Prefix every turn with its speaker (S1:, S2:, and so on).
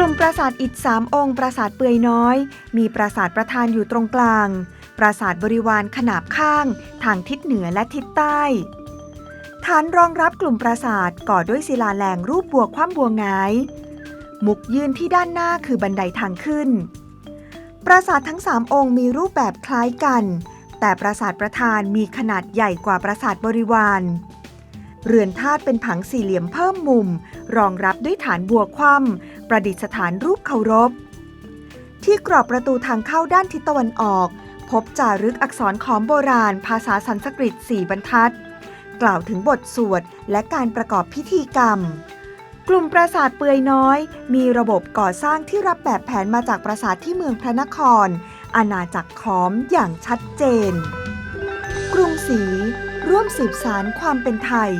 S1: ลุ่มปราสาทอิฐสามองค์ปราสาทเปื่อยน้อย มีปราสาทประธานอยู่ตรงกลาง ปราสาทบริวารขนาบข้าง ทางทิศเหนือและทิศใต้ ฐานรองรับกลุ่มปราสาทก่อด้วยศิลาแรงรูปบัวคว่ำบัวงาย มุกยืนที่ด้านหน้าคือบันไดทางขึ้น ปราสาททั้งสามองค์มีรูปแบบคล้ายกัน แต่ปราสาทประธานมีขนาดใหญ่กว่าปราสาทบริวาร เรือนธาตุเป็นผังสี่เหลี่ยมเพิ่มมุม รองรับด้วยฐานบัวคว่ำประดิษฐานรูปเคารพ ที่กรอบประตูทางเข้าด้านทิศตะวันออก พบจารึกอักษรขอมโบราณ ภาษาสันสกฤตสี่บรรทัด กล่าวถึงบทสวดและการประกอบพิธีกรรม กลุ่มปราสาทเปือยน้อย มีระบบก่อสร้างที่รับแบบแผนมาจากปราสาทที่เมืองพระนคร อาณาจักรขอมอย่างชัดเจน กรุงศรี ร่วมสืบสารความเป็นไทย